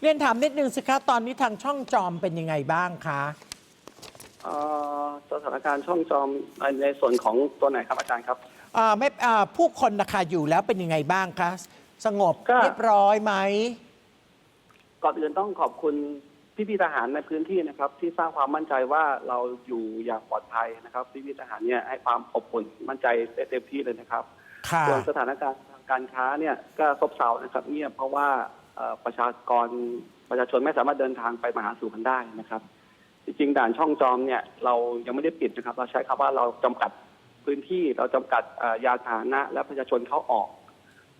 เรียนถามนิดนึงสิคะตอนนี้ทางช่องจอมเป็นยังไงบ้างคะเอ่อสถานการณ์ช่องจอมในในส่วนของตัวไหนครับอาจารย์ครับอ่าไม่อ่าผู้คนนะคะอยู่แล้วเป็นยังไงบ้างคะ สงบก็ เรียบร้อยไหม ก่อนอื่นต้องขอบคุณพี่พี่ๆทหารในพื้นที่นะครับ ที่สร้างความมั่นใจว่าเราอยู่อย่างปลอดภัยนะครับพี่พี่ๆทหารเนี่ยให้ความอบอุ่นมั่นใจได้เต็มที่เลยนะครับ ค่ะ ส่วนสถานการณ์ทางการค้าเนี่ยก็ซบเซานะครับเงียบเพราะว่าเอ่อ ประชากรประชาชนไม่สามารถเดินทางไปมาหาสู่กันได้นะครับ จริงๆด่านช่องจอมเนี่ยเรายังไม่ได้ปิดนะครับ เราใช้คำว่าเราจำกัดพื้นที่เราจำกัดยานพานะ และประชาชนเข้าออก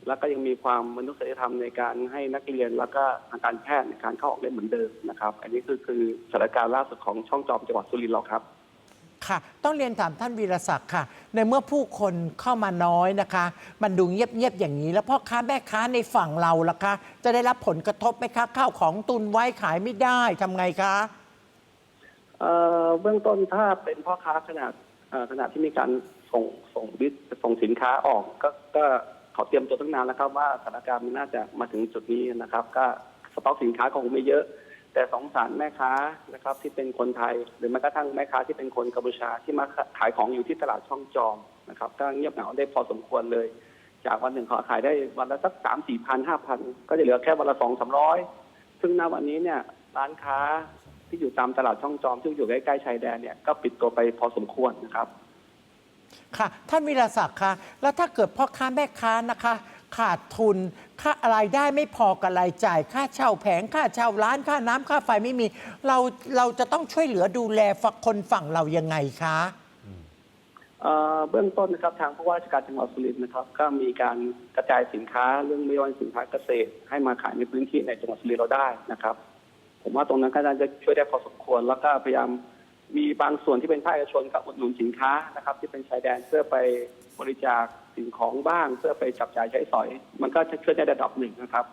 แล้วก็ยังมีความมนุษยธรรมในการให้นักเรียน แล้วก็ทางการแพทย์ในการเข้าออกได้เหมือนเดิมนะครับ อันนี้คือคือสถานการณ์ล่าสุดของช่องจอมจังหวัดสุรินทร์เราครับ ค่ะ ต้องเรียนถามท่านวีรศักดิ์ค่ะ ในเมื่อผู้คนเข้ามาน้อยนะคะ มันดูเงียบๆอย่างนี้ แล้วพ่อค้าแม่ค้าในฝั่งเราล่ะคะ จะได้รับผลกระทบไหมคะข้าวของตุนไว้ขายไม่ได้ทำไงคะ เอ่อเบื้องต้นถ้าเป็นพ่อค้าขนาดเอ่อขนาดที่มีการส่งส่งบิสส่งสินค้าออกก็ก็เขาเตรียมตัวตั้งนานแล้วครับว่าสถานการณ์มันน่าจะมาถึงจุดนี้นะครับ ก็สต็อกสินค้าคงไม่เยอะ แต่สงสารแม่ค้านะครับ ที่เป็นคนไทย หรือแม้กระทั่งแม่ค้าที่เป็นคนกัมพูชาที่มาขายของอยู่ที่ตลาดช่องจอมนะครับก็เงียบเหงาได้พอสมควรเลย จากวันหนึ่งเขาขายได้วันละสักสามสี่พันห้าพันก็จะเหลือแค่วันละสองสามร้อยซึ่งณวันนี้เนี่ยร้านค้าที่อยู่ตามตลาดช่องจอมที่อยู่ใกล้ๆชายแดนเนี่ยก็ปิดตัวไปพอสมควรนะครับค่ะท่านวีรศักดิ์คะแล้วถ้าเกิดพ่อค้าแม่ค้านะคะ ขาดทุน ค่ารายได้ไม่พอกับรายจ่าย ค่าเช่าแผง ค่าเช่าร้าน ค่าน้ำค่าไฟไม่มี เราเราจะต้องช่วยเหลือดูแลฝักคนฝั่งเรายังไงคะ เอ่อเบื้องต้นนะครับทางผู้ว่าราชการจังหวัดสุรินทร์นะครับ ก็มีการกระจายสินค้าเรื่องไม่ว่าสินค้าเกษตร ให้มาขายในพื้นที่ในจังหวัดสุรินทร์เราได้นะครับ ผมว่าตรงนั้นก็น่าจะช่วยได้พอสมควร แล้วก็พยายามมีบางส่วนที่เป็นภาคเอกชนก็อุดหนุนสินค้านะครับ ที่เป็นชายแดนเพื่อไปบริจาค สิ่งของบ้างเพื่อไปจับจ่ายใช้สอย มันก็จะช่วยได้ระดับหนึ่งนะครับ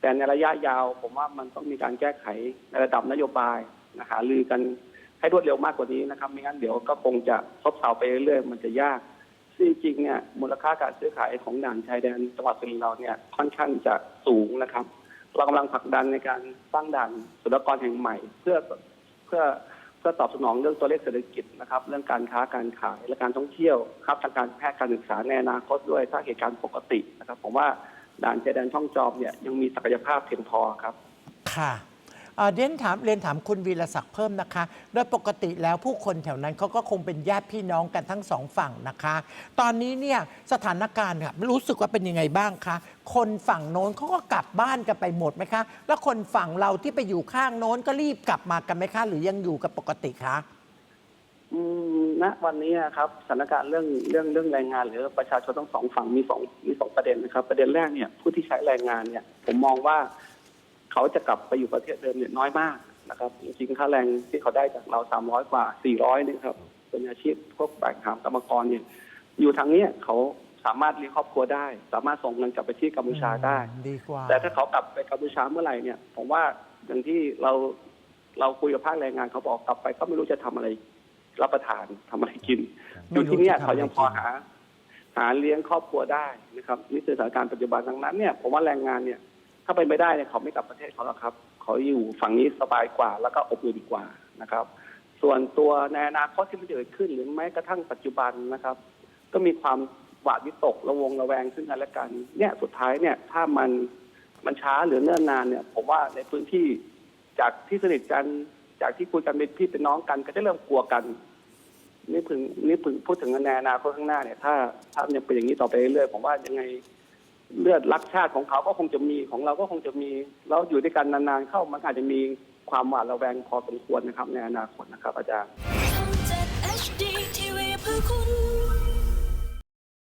แต่ในระยะยาวผมว่ามันต้องมีการแก้ไขในระดับนโยบายนะหารือกันให้รวดเร็วมากกว่านี้นะครับไม่งั้นเดี๋ยวก็คงจะซบเซาไปเรื่อยๆมันจะยากซึ่งจริงเนี่ยมูลค่าการซื้อขายของด่านชายแดนจังหวัดสุรินทร์เราเนี่ยค่อนข้างจะสูงนะครับ เรากำลังผลักดันในการสร้างด่านศุลกากรแห่งใหม่ เพื่อเพื่อ ก็ตอบสนองเรื่องตัวเลขเศรษฐกิจนะครับ เรื่องการค้าการขายและการท่องเที่ยวครับทางการแพทย์การศึกษาในอนาคตด้วยถ้าเหตุการณ์ปกตินะครับ ผมว่าด่านชายแดนช่องจอมเนี่ยยังมีศักยภาพเพียงพอครับ ค่ะ เอ่อเรียนถามเรียนถามคุณวีรศักดิ์เพิ่มนะคะ โดยปกติแล้วผู้คนแถวนั้นเขาก็คงเป็นญาติพี่น้องกันทั้งสองฝั่งนะคะ ตอนนี้เนี่ยสถานการณ์ค่ะรู้สึกว่าเป็นยังไงบ้างคะ คนฝั่งโน้นเขาก็กลับบ้านกันไปหมดไหมคะ แล้วคนฝั่งเราที่ไปอยู่ข้างโน้นก็รีบกลับมากันไหมคะ หรือยังอยู่กับปกติคะอืมณวันนี้ครับสถานการณ์เรื่องเรื่องเรื่องแรงงาน หรือประชาชนทั้งสองฝั่งมีสองมีสองประเด็นนะครับ ประเด็นแรกเนี่ยผู้ที่ใช้แรงงานเนี่ย ผมมองว่า เขาจะกลับไปอยู่ประเทศเดิมเนี่ยน้อยมากนะครับ จริงๆค่าแรงที่เขาได้จากเราสามร้อยกว่าสี่ร้อยนี่ครับเป็นอาชีพพวกแบกหามกรรมกรเนี่ยอยู่ทางเนี้ยเขาสามารถเลี้ยงครอบครัวได้ สามารถส่งเงินกลับไปที่กัมพูชาได้ ดีกว่าแต่ถ้าเขากลับไปกัมพูชาเมื่อไหร่เนี่ยผมว่าอย่างที่เราเราคุยกับภาคแรงงานเขาบอกกลับไปก็ไม่รู้จะทำอะไร รับประทานทำอะไรกินไม่อยู่รู้ที่เนี่ยจะทำอะไรเขายังพอกินหา หาเลี้ยงครอบครัวได้นะครับนี่คือสถานการณ์ปัจจุบันดังนั้นเนี่ยผมว่าแรงงานเนี่ย ถ้าไปไม่ได้เนี่ยเขาไม่กลับประเทศเขาหรอกครับ เขาอยู่ฝั่งนี้สบายกว่า แล้วก็อบอุ่นกว่านะครับ ส่วนตัวในอนาคตที่มันจะเกิดขึ้น หรือแม้กระทั่งปัจจุบันนะครับ ก็มีความหวาดวิตกระวงระแวงซึ่งกันและกันเนี่ยสุดท้ายเนี่ยถ้ามันมันช้าหรือเนิ่นนานเนี่ย ผมว่าในพื้นที่จากที่สนิทกันจากที่คุยกันเป็นพี่เป็นน้องกัน ก็จะเริ่มกลัวกันนี่พึงนี่พึงพูดถึงในอนาคตข้างหน้าเนี่ยถ้าถ้ามันยังเป็นอย่างนี้ต่อไปเรื่อยๆผมว่ายังไง เลือดรักชาติของเขาก็คงจะมีของเราก็คงจะมีเราอยู่ด้วยกันนานๆเข้ามันอาจจะมีความหวาดระแวงพอสมควรนะครับในอนาคตนะครับอาจารย์